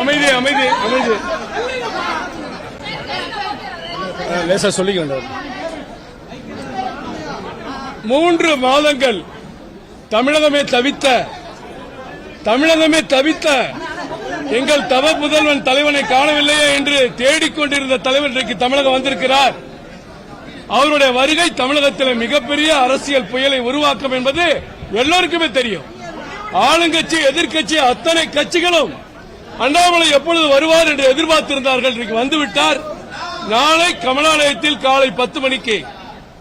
அமைதி அமைதி அமைதி. லேசா சொல்லிக்க வேண்டாம். மூன்று மாதங்கள் தமிழகமே தவித்த தமிழகமே தவித்த எங்கள் தவ புதல்வன் தலைவனை காணவில்லையே என்று தேடிக்கொண்டிருந்த தலைவர் இன்றைக்கு தமிழகம் வந்திருக்கிறார். அவருடைய வருகை தமிழகத்தில் மிகப்பெரிய அரசியல் புயலை உருவாக்கும் என்பது எல்லோருக்குமே தெரியும். ஆளுங்கட்சி எதிர்க்கட்சி அத்தனை கட்சிகளும் அண்ணாமலை எப்பொழுது வருவார் என்று எதிர்பார்த்திருந்தார்கள் இன்றைக்கு வந்துவிட்டார். நாளை கமலாலயத்தில் காலை பத்து மணிக்கு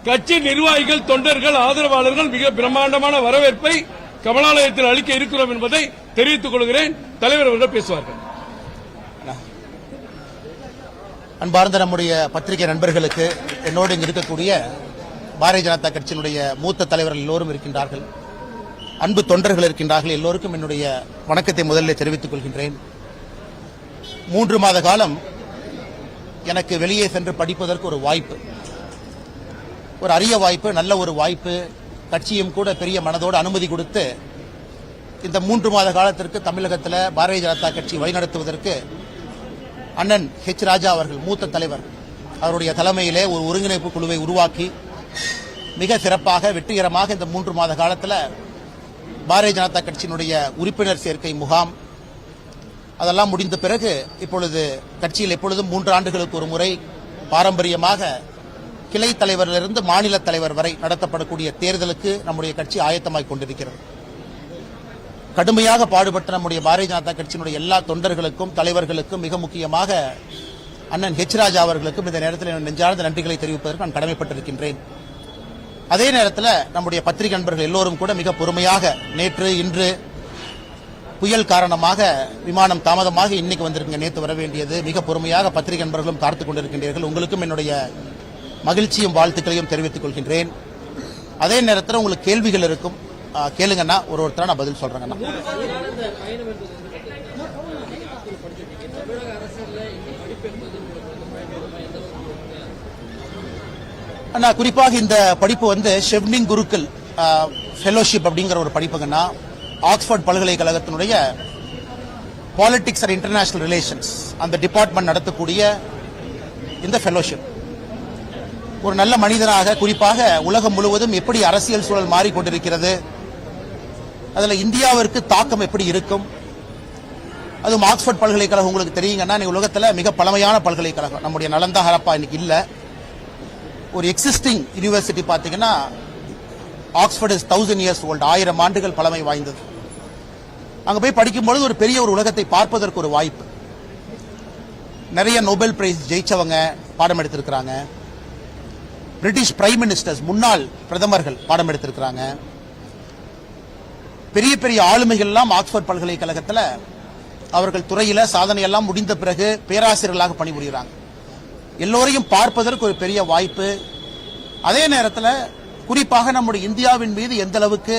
கட்சி நிர்வாகிகள் தொண்டர்கள் ஆதரவாளர்கள் மிக பிரம்மாண்டமான வரவேற்பை கமலாலயத்தில் அளிக்க இருக்கிறோம் என்பதை தெரிவித்துக் கொள்கிறேன். தலைவர் அவர்கள் பேசுவார்கள். அன்பார்ந்த நம்முடைய பத்திரிகை நண்பர்களுக்கு என்னோடு இங்கு இருக்கக்கூடிய பாரதிய ஜனதா கட்சியினுடைய மூத்த தலைவர்கள் எல்லோரும் இருக்கின்றார்கள். அன்பு தொண்டர்கள் இருக்கின்றார்கள். எல்லோருக்கும் என்னுடைய வணக்கத்தை முதலில் தெரிவித்துக் கொள்கின்றேன். மூன்று மாத காலம் எனக்கு வெளியே சென்று படிப்பதற்கு ஒரு வாய்ப்பு. ஒரு அரிய வாய்ப்பு நல்ல ஒரு வாய்ப்பு. கட்சியும் கூட பெரிய மனதோடு அனுமதி கொடுத்து இந்த மூன்று மாத காலத்திற்கு தமிழகத்தில் பாரதிய ஜனதா கட்சி வழிநடத்துவதற்கு அண்ணன் ஹெச் ராஜா அவர்கள் மூத்த தலைவர் அவருடைய தலைமையிலே ஒரு ஒருங்கிணைப்பு குழுவை உருவாக்கி மிக சிறப்பாக வெற்றிகரமாக இந்த மூன்று மாத காலத்தில் பாரதிய ஜனதா கட்சியினுடைய உறுப்பினர் சேர்க்கை முகாம் அதெல்லாம் முடிந்த பிறகு இப்பொழுது கட்சியில் எப்பொழுதும் மூன்று ஆண்டுகளுக்கு ஒரு முறை பாரம்பரியமாக கிளை தலைவரிலிருந்து மாநில தலைவர் வரை நடத்தப்படக்கூடிய தேர்தலுக்கு நம்முடைய கட்சி ஆயத்தமாய் கொண்டிருக்கிறது. கடுமையாக பாடுபட்ட நம்முடைய பாரதிய ஜனதா கட்சியினுடைய எல்லா தொண்டர்களுக்கும் தலைவர்களுக்கும் மிக முக்கியமாக அண்ணன் ஹெச் ராஜா அவர்களுக்கும் இந்த நேரத்தில் நெஞ்சார்ந்த நன்றிகளை தெரிவிப்பதற்கு நான் கடமைப்பட்டிருக்கின்றேன். அதே நேரத்தில் நம்முடைய பத்திரிகை நண்பர்கள் எல்லோரும் கூட மிக பொறுமையாக நேற்று இன்று புயல் காரணமாக விமானம் தாமதமாக இன்னைக்கு வந்திருக்குங்க. நேற்று வர வேண்டியது மிக பொறுமையாக பத்திரிகை நண்பர்களும் காத்துக் கொண்டிருக்கின்றீர்கள். உங்களுக்கும் என்னுடைய மகிழ்ச்சியும் வாழ்த்துக்களையும் தெரிவித்துக் கொள்கின்றேன். அதே நேரத்தில் உங்களுக்கு கேள்விகள் இருக்கும். கேளுங்கன்னா ஒரு ஒருத்தர நான் பதில் சொல்றேங்கண்ணா. அண்ணா குறிப்பாக இந்த படிப்பு வந்து ஷெவ்னிங் குருக்கள் ஃபெலோஷிப் அப்படிங்கிற ஒரு படிப்புங்கண்ணா. ஆக்ஸ்போர்ட் பல்கலைக்கழகத்தினுடைய பாலிடிக்ஸ் அண்ட் இன்டர்நேஷனல் ரிலேஷன்ஸ் அந்த டிபார்ட்மெண்ட் நடத்தக்கூடிய இந்த ஃபெலோஷிப் ஒரு நல்ல மனிதனாக குறிப்பாக உலகம் முழுவதும் எப்படி அரசியல் சூழல் மாறிக்கொண்டிருக்கிறது அதில் இந்தியாவிற்கு தாக்கம் எப்படி இருக்கும் அதுவும் ஆக்ஸ்போர்ட் பல்கலைக்கழகம் உங்களுக்கு தெரியுங்கன்னா நீ உலகத்தில் மிக பழமையான பல்கலைக்கழகம். நம்முடைய நலந்தா ஹரப்பா இன்னைக்கு இல்லை. ஒரு எக்ஸிஸ்டிங் யூனிவர்சிட்டி பார்த்தீங்கன்னா Oxford is thousand years old ஆயிரம் ஆண்டுகள் பழமை வாய்ந்தது. அங்க போய் படிக்கும்பொழுது ஒரு பெரிய ஒரு உலகத்தை பார்ப்பதற்கு ஒரு வாய்ப்பு. நிறைய நோபல் பிரைஸ் ஜெயிச்சவங்க பாடம் எடுத்திருக்கிறாங்க. பிரிட்டிஷ் பிரைம் மினிஸ்டர்ஸ் முன்னாள் பிரதமர்கள் பாடம் எடுத்திருக்கிறாங்க. பெரிய பெரிய ஆளுமைகள்லாம் ஆக்ஸ்போர்ட் பல்கலைக்கழகத்தில் அவர்கள் துறையில் சாதனையெல்லாம் முடிந்த பிறகு பேராசிரியர்களாக பணிபுரிகிறாங்க. எல்லோரையும் பார்ப்பதற்கு ஒரு பெரிய வாய்ப்பு. அதே நேரத்தில் குறிப்பாக நம்முடைய இந்தியாவின் மீது எந்த அளவுக்கு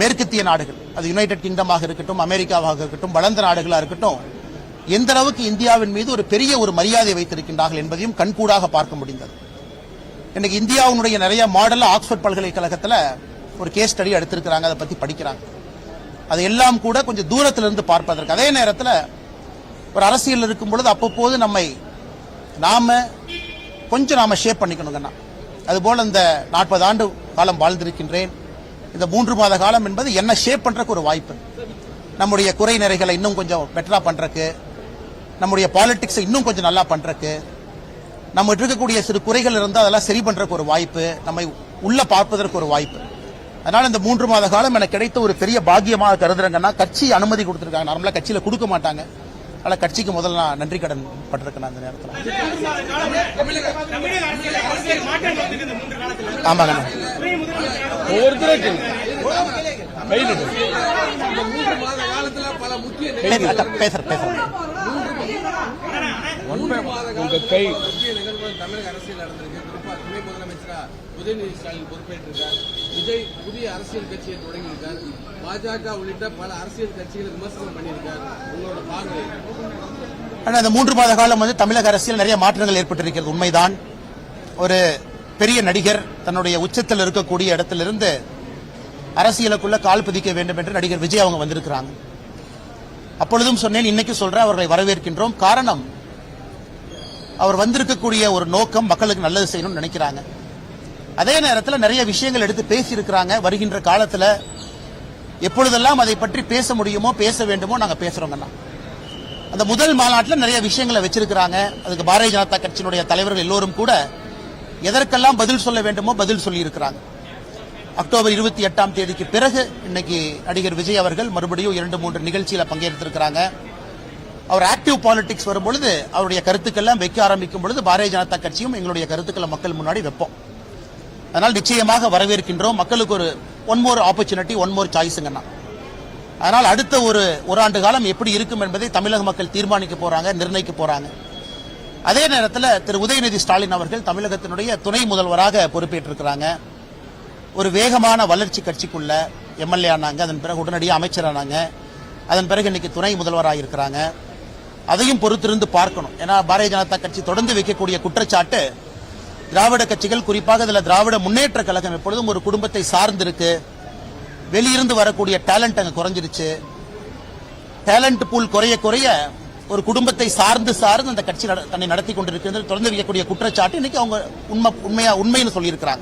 மேற்கத்திய நாடுகள் அது யுனைடெட் கிங்டமாக இருக்கட்டும் அமெரிக்காவாக இருக்கட்டும் வளர்ந்த நாடுகளாக இருக்கட்டும் எந்த அளவுக்கு இந்தியாவின் மீது ஒரு பெரிய ஒரு மரியாதை வைத்திருக்கின்றார்கள் என்பதையும் கண்கூடாக பார்க்க முடிந்தது. இன்னைக்கு இந்தியாவினுடைய நிறைய மாடல் ஆக்ஸ்போர்ட் பல்கலைக்கழகத்தில் ஒரு கேஸ் ஸ்டடி எடுத்திருக்கிறாங்க அதை பத்தி படிக்கிறாங்க. அது எல்லாம் கூட கொஞ்சம் தூரத்திலிருந்து பார்ப்பதற்கு. அதே நேரத்தில் ஒரு அரசியல் இருக்கும் பொழுது அப்பப்போது நம்மை நாம கொஞ்சம் நாம ஷேப் பண்ணிக்கணுங்கண்ணா. அதுபோல் இந்த நாற்பது ஆண்டு காலம் வாழ்ந்திருக்கின்றேன். இந்த மூன்று மாத காலம் என்பது என்ன ஷேப் பண்றதுக்கு ஒரு வாய்ப்பு. நம்முடைய குறை நிறைகளை இன்னும் கொஞ்சம் பெட்டரா பண்றதுக்கு நம்முடைய பாலிடிக்ஸை இன்னும் கொஞ்சம் நல்லா பண்றதுக்கு நம்ம இருக்கக்கூடிய சிறு குறைகள் இருந்தால் அதெல்லாம் சரி பண்றதுக்கு ஒரு வாய்ப்பு நம்மை உள்ள பார்ப்பதற்கு ஒரு வாய்ப்பு. அதனால இந்த மூன்று மாத காலம் எனக்கு கிடைத்த ஒரு பெரிய பாக்கியமாக கருதுறேங்கன்னா கட்சி அனுமதி கொடுத்துருக்காங்க. நார்மலாக கட்சியில் கொடுக்க மாட்டாங்க. அதனால கட்சிக்கு முதல்ல நான் நன்றி கடன் பட்டிருக்கேன் அந்த நேரத்தில். ஆமாங்க ஒவ்வொருத்தரும் கைது பேசுறேன் பேசுறேன் உங்க கை முக்கிய தமிழக அரசியல் நடந்திருக்கு. குறிப்பாக துணை முதலமைச்சராக உதயநிதி ஸ்டாலின் பொறுப்பேற்றிருக்கார். விஜய் புதிய அரசியல் கட்சியை தொடங்கியிருக்கார். பாஜக உள்ளிட்ட பல அரசியல் கட்சிகளை விமர்சனம் பண்ணியிருக்கார். உங்களோட பார்வை ஆனால் இந்த மூன்று மாத காலம் வந்து தமிழக அரசியல் நிறைய மாற்றங்கள் ஏற்பட்டிருக்கிறது. உண்மைதான். ஒரு பெரிய நடிகர் தன்னுடைய உச்சத்தில் இருக்கக்கூடிய இடத்திலிருந்து அரசியலுக்குள்ள கால் பதிக்க வேண்டும் என்று நடிகர் விஜய் அவங்க வந்திருக்கிறாங்க. அப்பொழுதும் சொன்னேன் இன்னைக்கு சொல்றேன் அவர்களை வரவேற்கின்றோம். காரணம் அவர் வந்திருக்கக்கூடிய ஒரு நோக்கம் மக்களுக்கு நல்லது செய்யணும்னு நினைக்கிறாங்க. அதே நேரத்தில் நிறைய விஷயங்கள் எடுத்து பேசியிருக்கிறாங்க. வருகின்ற காலத்தில் எப்பொழுதெல்லாம் அதை பற்றி பேச முடியுமோ பேச வேண்டுமோ நாங்கள் பேசுகிறோங்கண்ணா அந்த முதல் மாநாட்டில் நிறைய விஷயங்களை வச்சிருக்கிறாங்க. அதுக்கு பாரதிய ஜனதா கட்சியினுடைய தலைவர்கள் எல்லோரும் கூட எதற்கெல்லாம் பதில் சொல்ல வேண்டுமோ பதில் சொல்லியிருக்கிறாங்க. அக்டோபர் இருபத்தி எட்டாம் தேதிக்கு பிறகு இன்னைக்கு நடிகர் விஜய் அவர்கள் மறுபடியும் இரண்டு மூன்று நிகழ்ச்சியில் பங்கேற்றிருக்கிறாங்க. அவர் ஆக்டிவ் பாலிடிக்ஸ் வரும்பொழுது அவருடைய கருத்துக்கள்லாம் வைக்க ஆரம்பிக்கும் பொழுது பாரதிய ஜனதா கட்சியும் எங்களுடைய கருத்துக்களை மக்கள் முன்னாடி வைப்போம். அதனால் நிச்சயமாக வரவேற்கின்றோம். மக்களுக்கு ஒரு one more opportunity one more சாய்ஸுங்கன்னா அதனால் அடுத்த ஒரு ஒரு ஆண்டு காலம் எப்படி இருக்கும் என்பதை தமிழக மக்கள் தீர்மானிக்க போறாங்க நிர்ணயிக்க போறாங்க. அதே நேரத்தில் திரு உதயநிதி ஸ்டாலின் அவர்கள் தமிழகத்தினுடைய துணை முதல்வராக பொறுப்பேற்றிருக்கிறாங்க. ஒரு வேகமான வளர்ச்சி கட்சிக்குள்ள எம்எல்ஏ ஆனாங்க அதன் பிறகு உடனடியாக அமைச்சரானாங்க அதன் பிறகு இன்னைக்கு துணை முதல்வராக இருக்கிறாங்க. அதையும் பொறுத்திருந்து பார்க்கணும். ஏன்னா பாரதிய ஜனதா கட்சி தொடர்ந்து வைக்கக்கூடிய குற்றச்சாட்டு திராவிட கட்சிகள் குறிப்பாக இதில் திராவிட முன்னேற்ற கழகம் எப்பொழுதும் ஒரு குடும்பத்தை சார்ந்திருக்கு. வெளியிருந்து வரக்கூடிய டேலண்ட் அங்கே குறைஞ்சிருச்சு. டேலண்ட் பூல் குறைய குறைய ஒரு குடும்பத்தை சார்ந்து சார்ந்து அந்த கட்சி நட- தன்னை நடத்தி கொண்டிருக்கிறது. தொடர்ந்து வைக்கக்கூடிய குற்றச்சாட்டு இன்னைக்கு அவங்க உண்மை உண்மையா உண்மைன்னு சொல்லியிருக்கிறாங்க.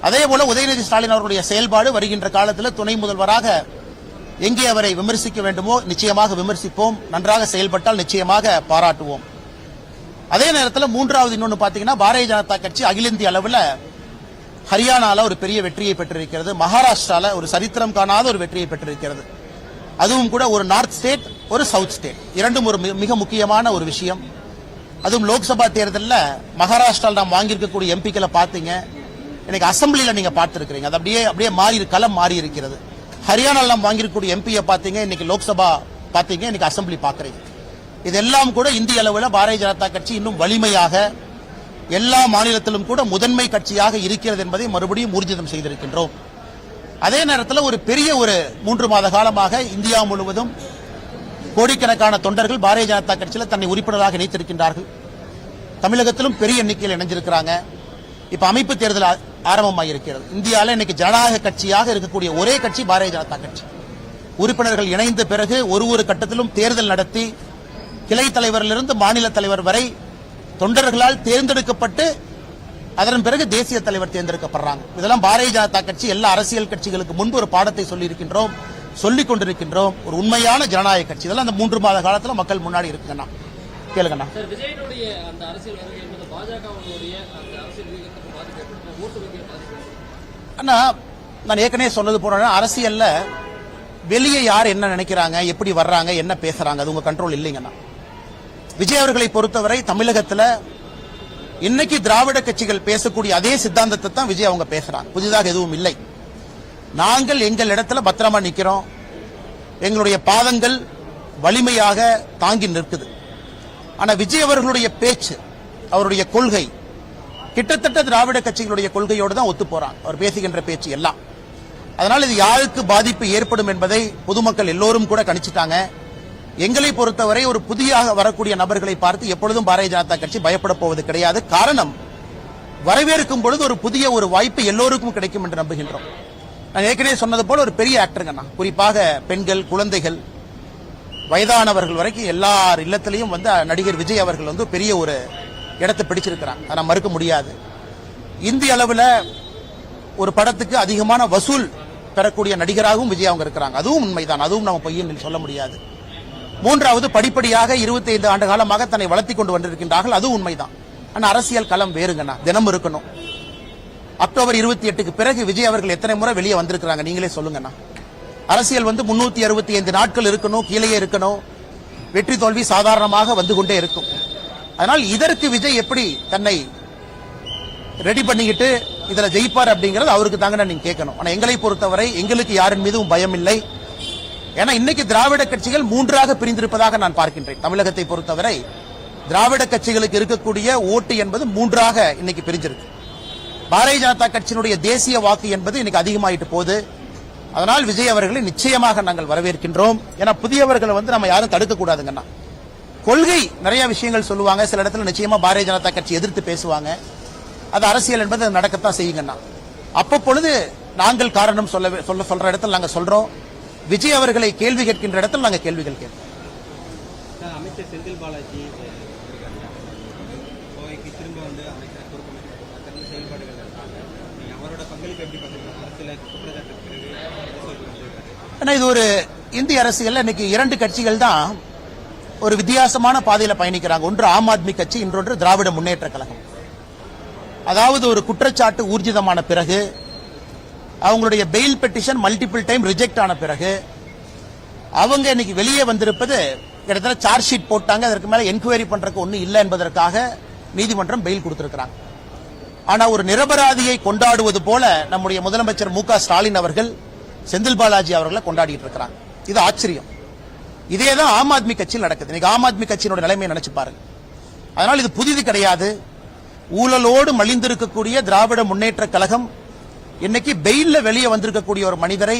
அதே போல உதயநிதி ஸ்டாலின் அவர்களுடைய செயல்பாடு வருகின்ற காலத்தில் துணை முதல்வராக எங்கே அவரை விமர்சிக்க வேண்டுமோ நிச்சயமாக விமர்சிப்போம். நன்றாக செயல்பட்டால் நிச்சயமாக பாராட்டுவோம். அதே நேரத்தில் மூன்றாவது இன்னொன்று பார்த்தீங்கன்னா பாரதிய ஜனதா கட்சி அகில இந்திய அளவில் ஹரியானால ஒரு பெரிய வெற்றியை பெற்றிருக்கிறது. மகாராஷ்டிரால ஒரு சரித்திரம் காணாத ஒரு வெற்றியை பெற்றிருக்கிறது. அதுவும் கூட ஒரு நார்த் ஸ்டேட் ஒரு சவுத் ஸ்டேட். இரண்டும் ஒரு மிக முக்கியமான ஒரு விஷயம். அதுவும் லோக்சபா தேர்தலில் மகாராஷ்டிராவில் நாம் வாங்கியிருக்கக்கூடிய எம்பிக்களை பார்த்தீங்க இன்னைக்கு அசம்பிளியில் நீங்க பார்த்துருக்கிறீங்க. அது அப்படியே அப்படியே மாறி களம் மாறி இருக்கிறது ஹரியானாவில் நாம் வாங்கியிருக்கக்கூடிய எம்பியை பார்த்தீங்க இன்னைக்கு லோக்சபா பார்த்தீங்க இன்னைக்கு அசம்பிளி பார்க்குறீங்க. இதெல்லாம் கூட இந்திய அளவில் பாரதிய ஜனதா கட்சி இன்னும் வலிமையாக எல்லா மாநிலத்திலும் கூட முதன்மை கட்சியாக இருக்கிறது என்பதை மறுபடியும் ஊர்ஜிதம் செய்திருக்கின்றோம். அதே நேரத்தில் ஒரு பெரிய ஒரு மூன்று மாத காலமாக இந்தியா முழுவதும் கோடிக்கணக்கான தொண்டர்கள் பாரதிய ஜனதா கட்சியில் தன்னை உறுப்பினராக இணைத்திருக்கின்றார்கள் தமிழகத்திலும் பெரிய எண்ணிக்கையில் இணைஞ்சிருக்கிறாங்க. இப்போ அமைப்பு தேர்தல் ஆரம்பமாகியிருக்கிறது இந்தியாவில் இன்னைக்கு ஜனநாயக கட்சியாக இருக்கக்கூடிய ஒரே கட்சி பாரதிய ஜனதா கட்சி. உறுப்பினர்கள் இணைந்த பிறகு ஒரு ஒரு கட்டத்திலும் தேர்தல் நடத்தி கிளை தலைவரிலிருந்து மாநில தலைவர் வரை தொண்டர்களால் தேர்ந்தெடுக்கப்பட்டு அதன் பிறகு தேசிய தலைவர் தேர்ந்தெடுக்கப்படுறாங்க. இதெல்லாம் பாரதிய ஜனதா கட்சி எல்லா அரசியல் கட்சிகளுக்கு முன்பு ஒரு பாடத்தை சொல்லியிருக்கின்றோம் சொல்லிக் கொண்டிருக்கின்றோம். ஒரு உண்மையான ஜனநாயக கட்சி. இதெல்லாம் அந்த மூன்று மாத காலத்துல மக்கள் முன்னாடி இருக்குங்கண்ணா கேளுங்கண்ணா. அண்ணா நான் ஏற்கனவே சொன்னது போன அரசியல்ல வெளியே யார் என்ன நினைக்கிறாங்க எப்படி வர்றாங்க என்ன பேசுறாங்க அது உங்க கண்ட்ரோல் இல்லைங்கண்ணா விஜய் அவர்களை பொறுத்தவரை தமிழகத்துல இன்னைக்கு திராவிட கட்சிகள் பேசக்கூடிய அதே சித்தாந்தத்தை தான் விஜய் அவங்க பேசுறாங்க. புதிதாக எதுவும் இல்லை. நாங்கள் எங்கள் இடத்துல பத்திரமா நிக்கிறோம். எங்களுடைய பாதங்கள் வலிமையாக தாங்கி நிற்குது. ஆனா விஜய் அவர்களுடைய பேச்சு அவருடைய கொள்கை கிட்டத்தட்ட திராவிட கட்சிகளுடைய கொள்கையோடு தான் ஒத்து போறாங்க. அவர் பேசுகின்ற பேச்சு எல்லாம். அதனால் இது யாருக்கு பாதிப்பு ஏற்படும் என்பதை பொதுமக்கள் எல்லோரும் கூட கணிச்சிட்டாங்க. எங்களை பொறுத்தவரை ஒரு புதியாக வரக்கூடிய நபர்களை பார்த்து எப்பொழுதும் பாரதிய ஜனதா கட்சி பயப்பட போவது கிடையாது. காரணம் வரவேற்கும் பொழுது ஒரு புதிய ஒரு வாய்ப்பு எல்லோருக்கும் கிடைக்கும் என்று நம்புகின்றோம். நான் ஏற்கனவே சொன்னது போல ஒரு பெரிய ஆக்டருங்கண்ணா குறிப்பாக பெண்கள் குழந்தைகள் வயதானவர்கள் வரைக்கும் எல்லார் இல்லத்திலையும் வந்து நடிகர் விஜய் அவர்கள் வந்து பெரிய ஒரு இடத்தை பிடிச்சிருக்கிறான் அதை மறுக்க முடியாது. இந்திய அளவில் ஒரு படத்துக்கு அதிகமான வசூல் பெறக்கூடிய நடிகராகவும் விஜய் அவங்க இருக்கிறாங்க. அதுவும் உண்மைதான். அதுவும் நம்ம பொய்யும் சொல்ல முடியாது. மூன்றாவது படிப்படியாக 25 ஆண்டு காலமாக தன்னை வளர்த்தி கொண்டு வந்திருக்கின்றார்கள். அதுவும் உண்மைதான். ஆனால் அரசியல் களம் வேறுங்கண்ணா. தினம் இருக்கணும். அக்டோபர் இருபத்தி எட்டுக்கு பிறகு விஜய் அவர்கள் எத்தனை முறை வெளியே வந்திருக்கிறாங்க? நீங்களே சொல்லுங்கண்ணா. அரசியல் வந்து முன்னூத்தி அறுபத்தி ஐந்து நாட்கள் இருக்கணும் கீழே இருக்கணும். வெற்றி தோல்வி சாதாரணமாக வந்து கொண்டே இருக்கும். அதனால் இதற்கு விஜய் எப்படி தன்னை ரெடி பண்ணிக்கிட்டு இதுல ஜெயிப்பார் அப்படிங்கறது அவருக்கு தாங்க நீங்க கேட்கணும். ஆனா எங்களை பொறுத்தவரை எங்களுக்கு யாரின் மீதும் பயம் இல்லை. ஏன்னா இன்னைக்கு திராவிட கட்சிகள் மூன்றாக பிரிந்திருப்பதாக நான் பார்க்கின்றேன். தமிழகத்தை பொறுத்தவரை திராவிட கட்சிகளுக்கு இருக்கக்கூடிய ஓட்டு என்பது மூன்றாக இன்னைக்கு பிரிஞ்சிருக்கு. பாரதிய ஜனதா கட்சியினுடைய தேசிய வாக்கு என்பது இன்னைக்கு அதிகமாயிட்டு போகுது. அதனால் விஜய் அவர்களை நிச்சயமாக நாங்கள் வரவேற்கின்றோம். ஏன்னா புதியவர்களை வந்து நம்ம யாரும் தடுக்க கூடாதுங்கண்ணா கொள்கை நிறைய விஷயங்கள் சொல்லுவாங்க. சில இடத்துல நிச்சயமா பாரதிய ஜனதா கட்சி எதிர்த்து பேசுவாங்க. அது அரசியல் என்பது நடக்கத்தான் செய்யுங்கண்ணா. அப்பப்பொழுது நாங்கள் காரணம் சொல்ல சொல்ல சொல்ற இடத்துல நாங்க சொல்றோம். விஜய் அவர்களை கேள்வி கேட்கின்ற இடத்தில் நாங்கள் கேள்விகள் சார் அமைச்சர் செந்தில் பாலாஜி கோவைக்கு திரும்ப வந்து அமைச்சர் பொறுப்பமைக்கப்பட்ட சிறந்த செயல்பாடுகள் இருக்காங்க நீங்க அவரோட பங்களிப்பு எப்படி பார்க்குறீங்க? அரசியல குற்றச்சாட்டுக்கு பிறகு அரசியலுக்கு வந்திருக்காரு ஏன்னா இது ஒரு இந்திய அரசியல்ல இன்னைக்கு இரண்டு கட்சிகள் தான் ஒரு வித்தியாசமான பாதையில பயணிக்கிறாங்க. ஒன்று ஆம் ஆத்மி கட்சி இன்னொன்று திராவிட முன்னேற்ற கழகம். அதாவது ஒரு குற்றச்சாட்டு ஊர்ஜிதமான பிறகு அவங்களுடைய bail petition multiple time reject ஆன பிறகு அவங்க இன்னைக்கு வெளியே வந்திருப்பது கிட்டத்தட்ட சார்ஜ் ஷீட் போட்டாங்க. அதற்கு மேல என்கொயரி பண்றதுக்கு ஒன்றும் இல்லை என்பதற்காக நீதிமன்றம் பெயில் கொடுத்திருக்கிறாங்க. ஆனா ஒரு நிரபராதியை கொண்டாடுவது போல நம்முடைய முதலமைச்சர் மு க ஸ்டாலின் அவர்கள் செந்தில் பாலாஜி அவர்களை கொண்டாடிட்டு இருக்கிறாங்க. இது ஆச்சரியம். இதே தான் ஆம் ஆத்மி கட்சியில் நடக்குது. இன்னைக்கு ஆம் ஆத்மி கட்சியினோட நிலைமையை நினைச்சு பாருங்க. அதனால் இது புதிது கிடையாது. ஊழலோடு மலிந்திருக்கக்கூடிய திராவிட முன்னேற்ற கழகம் இன்னைக்கு பெயில்ல வெளியே வந்திருக்கக்கூடிய ஒரு மனிதரை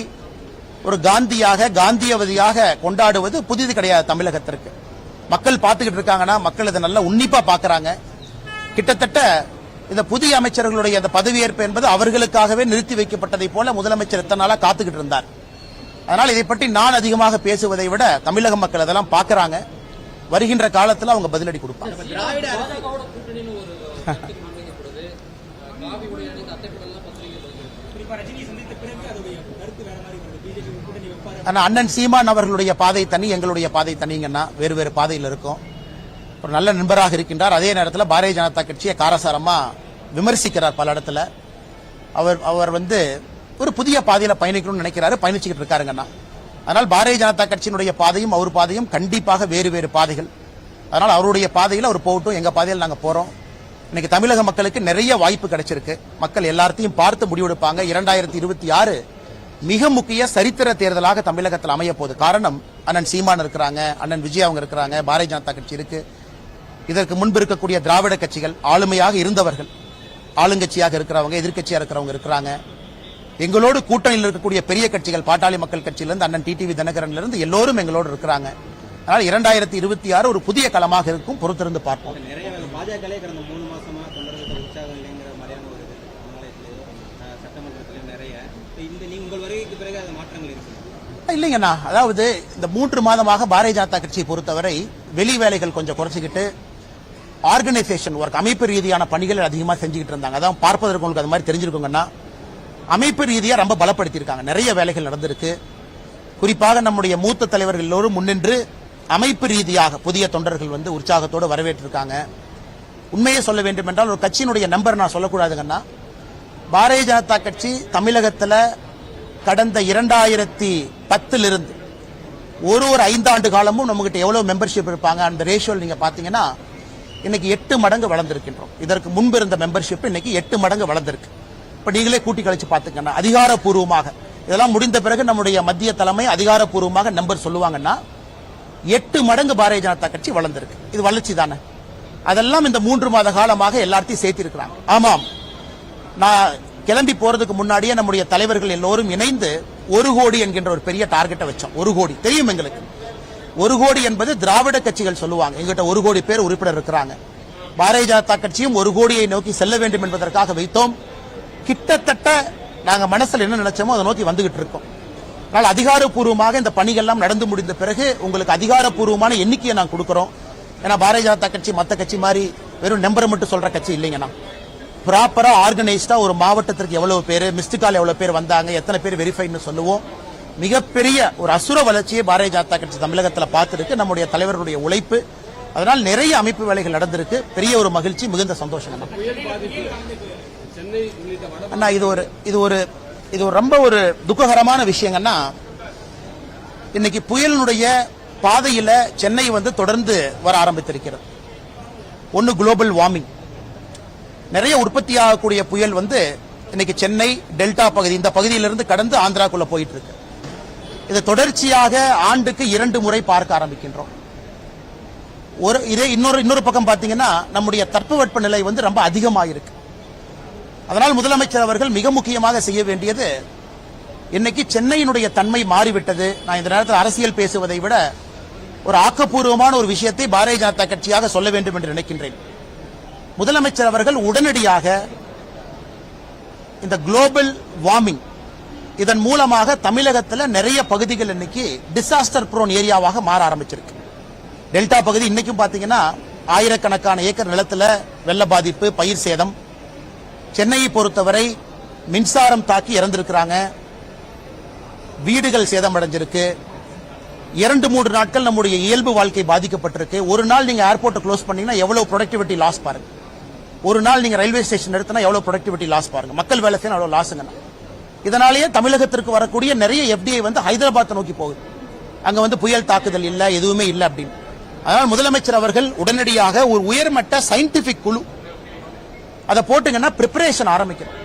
ஒரு காந்தியாக காந்தியவதியாக கொண்டாடுவது புதிது கிடையாது தமிழகத்திற்கு. மக்கள் பார்த்துக்கிட்டு இருக்காங்கன்னா மக்கள் இதை நல்லா உன்னிப்பா பாக்குறாங்க கிட்டத்தட்ட இந்த புதிய அமைச்சர்களுடைய அந்த பதவியேற்பு என்பது அவர்களுக்காகவே நிறுத்தி வைக்கப்பட்டதை போல முதலமைச்சர் எத்தனை நாளா காத்துக்கிட்டு இருந்தார். அதனால் இதை பற்றி நான் அதிகமாக பேசுவதை விட தமிழக மக்கள் அதெல்லாம் பார்க்கறாங்க. வருகின்ற காலத்தில் அவங்க பதிலடி கொடுப்பாங்க. அண்ணன் சீமான் அவர்களுடைய பாதை தனி எங்களுடைய பாதை தனிங்கன்னா வேறு வேறு பாதையில் இருக்கும். ஒரு நல்ல நண்பராக இருக்கின்றார். அதே நேரத்தில் பாரதிய ஜனதா கட்சியை காரசாரமா விமர்சிக்கிறார் பல இடத்துல. அவர் அவர் வந்து ஒரு புதிய பாதையில பயணிக்கணும்னு நினைக்கிறாரு பயணிச்சுக்கிட்டு இருக்காருங்கண்ணா அதனால் பாரதிய ஜனதா கட்சியினுடைய பாதையும் அவர் பாதையும் கண்டிப்பாக வேறு வேறு பாதைகள். அதனால் அவருடைய பாதையில் அவர் போகட்டும் எங்கள் பாதையில் நாங்கள் போகிறோம் இன்னைக்கு தமிழக மக்களுக்கு நிறைய வாய்ப்பு கிடைச்சிருக்கு. மக்கள் எல்லாத்தையும் பார்த்து முடிவெடுப்பாங்க. இரண்டாயிரத்தி இருபத்தி ஆறு மிக முக்கிய சரித்திர தேர்தலாக தமிழகத்தில் அமைய போகுது. காரணம் அண்ணன் சீமான் இருக்கிறாங்க அண்ணன் விஜய் அவங்க இருக்கிறாங்க பாரதிய ஜனதா கட்சி இருக்கு. இதற்கு முன்பு இருக்கக்கூடிய திராவிட கட்சிகள் ஆளுமையாக இருந்தவர்கள். ஆளுங்கட்சியாக இருக்கிறவங்க எதிர்க்கட்சியாக இருக்கிறவங்க இருக்கிறாங்க. எங்களோடு கூட்டணியில் இருக்கக்கூடிய பெரிய கட்சிகள் பாட்டாளி மக்கள் கட்சியிலிருந்து அண்ணன் டிடிவி தினகரன்ல இருந்து எல்லோரும் எங்களோடு இருக்கிறாங்க. அதனால் இரண்டாயிரத்தி இருபத்தி ஆறு ஒரு புதிய களமாக இருக்கும் பொறுத்திருந்து பார்ப்போம். இல்லைங்கண்ணா அதாவது இந்த மூன்று மாதமாக பாரதிய ஜனதா கட்சியை பொறுத்தவரை வெளி வேலைகள் கொஞ்சம் குறைச்சிக்கிட்டு ஆர்கனைசேஷன் ஒர்க் அமைப்பு ரீதியான பணிகள் அதிகமாக செஞ்சுக்கிட்டு இருந்தாங்க. அதான் பார்ப்பதற்கு உங்களுக்கு அது மாதிரி தெரிஞ்சிருக்குங்கன்னா அமைப்பு ரீதியாக ரொம்ப பலப்படுத்தியிருக்காங்க. நிறைய வேலைகள் நடந்திருக்கு. குறிப்பாக நம்முடைய மூத்த தலைவர்கள் எல்லோரும் முன்னின்று அமைப்பு ரீதியாக புதிய தொண்டர்கள் வந்து உற்சாகத்தோடு வரவேற்றிருக்காங்க. உண்மையை சொல்ல வேண்டும் என்றால் ஒரு கட்சியினுடைய நம்பர் நான் சொல்லக்கூடாதுங்கன்னா பாரதிய ஜனதா கட்சி தமிழகத்தில் கடந்த இரண்டாயிரத்தி பத்திலிருந்து ஒரு ஒரு ஐந்தாண்டு காலமும் நம்மகிட்ட எவ்வளவு மெம்பர்ஷிப் இருப்பாங்க? அந்த ரேஷியோல் நீங்க பாத்தீங்கன்னா இன்னைக்கு எட்டு மடங்கு வளர்ந்திருக்கின்றோம். இதற்கு முன்பு இருந்த மெம்பர்ஷிப் இன்னைக்கு எட்டு மடங்கு வளர்ந்திருக்கு. இப்போ நீங்களே கூட்டி கழிச்சு பார்த்துக்கணும் அதிகாரப்பூர்வமாக. இதெல்லாம் முடிந்த பிறகு நம்முடைய மத்திய தலைமை அதிகாரப்பூர்வமாக நம்பர் சொல்லுவாங்கன்னா எட்டு மடங்கு பாரதிய ஜனதா கட்சி வளர்ந்திருக்கு. இது வளர்ச்சி தானே. அதெல்லாம் இந்த மூன்று மாத காலமாக எல்லாத்தையும் சேர்த்திருக்கிறாங்க. ஆமாம். நான் கிளம்பி போறதுக்கு முன்னாடியே நம்முடைய தலைவர்கள் எல்லோரும் இணைந்து ஒரு கோடி என்கின்ற ஒரு பெரிய டார்கெட்டை வச்சோம். ஒரு கோடி. தெரியும் எங்களுக்கு. ஒரு கோடி என்பது திராவிட கட்சிகள் சொல்லுவாங்க. எங்கிட்ட ஒரு கோடி பேர் உறுப்பினர் இருக்கிறாங்க. பாரதிய ஜனதா கட்சியும் ஒரு கோடியை நோக்கி செல்ல வேண்டும் என்பதற்காக வைத்தோம். கிட்டத்தட்ட நாங்கள் மனசில் என்ன நினைச்சோமோ அதை நோக்கி வந்துகிட்டு இருக்கோம். ஆனால் அதிகாரப்பூர்வமாக இந்த பணிகள்லாம் நடந்து முடிந்த பிறகு உங்களுக்கு அதிகாரப்பூர்வமான எண்ணிக்கையை நான் கொடுக்குறோம். ஏன்னா பாரதிய ஜனதா கட்சி மற்ற கட்சி மாதிரி வெறும் நம்பரை மட்டும் சொல்ற கட்சி இல்லைங்கண்ணா ப்ராப்பராக ஆர்கனைஸ்டா ஒரு மாவட்டத்திற்கு எவ்வளவு பேர் மிஸ்டு கால் எவ்வளவு பேர் வந்தாங்க எத்தனை பேர் வெரிஃபைன்னு சொல்லுவோம். மிகப்பெரிய ஒரு அசுர வளர்ச்சியை பாரதிய ஜனதா கட்சி தமிழகத்தில் பார்த்துருக்கு. நம்முடைய தலைவர்களுடைய உழைப்பு. அதனால் நிறைய அமைப்பு வேலைகள் நடந்திருக்கு. பெரிய ஒரு மகிழ்ச்சி மிகுந்த சந்தோஷம் அண்ணா. இது ஒரு இது ஒரு இது ஒரு ரொம்ப ஒரு துக்ககரமான விஷயங்கன்னா இன்னைக்கு புயலினுடைய பாதையில சென்னை வந்து தொடர்ந்து வர ஆரம்பித்திருக்கிறது. ஒன்று குளோபல் வார்மிங் நிறைய உற்பத்தி ஆகக்கூடிய புயல் வந்து இன்னைக்கு சென்னை டெல்டா பகுதி இந்த பகுதியிலிருந்து கடந்து ஆந்திராக்குள்ள போயிட்டு இருக்கு இது தொடர்ச்சியாக ஆண்டுக்கு இரண்டு முறை பார்க்க ஆரம்பிக்கின்றோம். ஒரு இதே இன்னொரு இன்னொரு பக்கம் பார்த்தீங்கன்னா நம்முடைய தட்பவெட்ப நிலை வந்து ரொம்ப அதிகமாக இருக்கு அதனால் முதலமைச்சர் அவர்கள் மிக முக்கியமாக செய்ய வேண்டியது இன்னைக்கு சென்னையினுடைய தன்மை மாறிவிட்டது. நான் இந்த நேரத்தில் அரசியல் பேசுவதை விட ஒரு ஆக்கப்பூர்வமான ஒரு விஷயத்தை பாரதிய ஜனதா கட்சியாக சொல்ல வேண்டும் என்று நினைக்கின்றேன். முதலமைச்சர் அவர்கள் உடனடியாக இந்த குளோபல் வார்மிங் இதன் மூலமாக தமிழகத்துல நிறைய பகுதிகள் இன்னைக்கு டிசாஸ்டர் ப்ரோன் ஏரியாவாக மாற ஆரம்பிச்சிருக்கு. டெல்டா பகுதி இன்னைக்கும் பார்த்தீங்கன்னா ஆயிரக்கணக்கான ஏக்கர் நிலத்துல வெள்ள பாதிப்பு பயிர் சேதம் சென்னையை பொறுத்தவரை மின்சாரம் தாக்கி இறந்திருக்கிறாங்க. வீடுகள் சேதமடைஞ்சிருக்கு. இரண்டு மூன்று நாட்கள் நம்முடைய இயல்பு வாழ்க்கை பாதிக்கப்பட்டிருக்கு. ஒரு நாள் நீங்க ஏர்போர்ட்டை க்ளோஸ் பண்ணீங்கன்னா எவ்வளவு ப்ரொடக்டிவிட்டி லாஸ் பாருங்க. ஒரு நாள் நீங்க ரயில்வே ஸ்டேஷன் எடுத்தனா எவ்வளவு ப்ரொடக்டிவிட்டி லாஸ் பாருங்க. மக்கள் வேலை செய்யணும் அவ்வளவு லாஸுங்கண்ணா இதனாலேயே தமிழகத்திற்கு வரக்கூடிய நிறைய எஃப்டிஐ வந்து ஹைதராபாத் நோக்கி போகுது. அங்க வந்து புயல் தாக்குதல் இல்ல எதுவுமே இல்ல அப்படின்னு. அதனால் முதலமைச்சர் அவர்கள் உடனடியாக ஒரு உயர்மட்ட சயின்டிபிக் குழு அதை போட்டுங்கன்னா ப்ரிப்பரேஷன் ஆரம்பிக்கிறோம்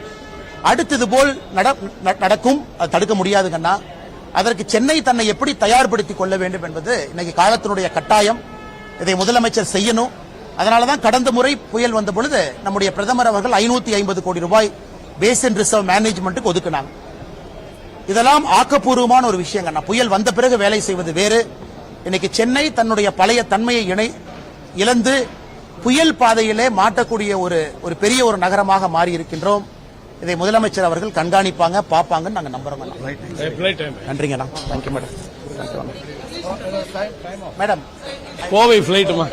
அடுத்தது போல் நட- ந- நடக்கும். அது தடுக்க முடியாதுங்கன்னா அதற்கு சென்னை தன்னை எப்படி தயார்படுத்திக் கொள்ள வேண்டும் என்பது இன்னைக்கு காலத்தினுடைய கட்டாயம். இதை முதலமைச்சர் செய்யணும். அதனாலதான் கடந்த முறை புயல் வந்த பொழுது நம்முடைய பிரதமர் அவர்கள் ஐநூத்தி ஐம்பது கோடி ரூபாய் பேசின் ரிசர்வ் மேனேஜ்மெண்ட்டுக்கு ஒதுக்குனாங்க. இதெல்லாம் ஆக்கப்பூர்வமான ஒரு விஷயங்க. புயல் வந்த பிறகு வேலை செய்வது வேறு. இன்னைக்கு சென்னை தன்னுடைய பழைய தன்மையை இணை இழந்து புயல் பாதையிலே மாட்டக்கூடிய ஒரு ஒரு பெரிய ஒரு நகரமாக மாறி இருக்கின்றோம் இதை முதலமைச்சர் அவர்கள் கண்காணிப்பாங்க பார்ப்பாங்கன்னு நாங்க நம்புறோம் நன்றிங்கண்ணா thank you madam madam Kovai ஃபிளைட்டுமா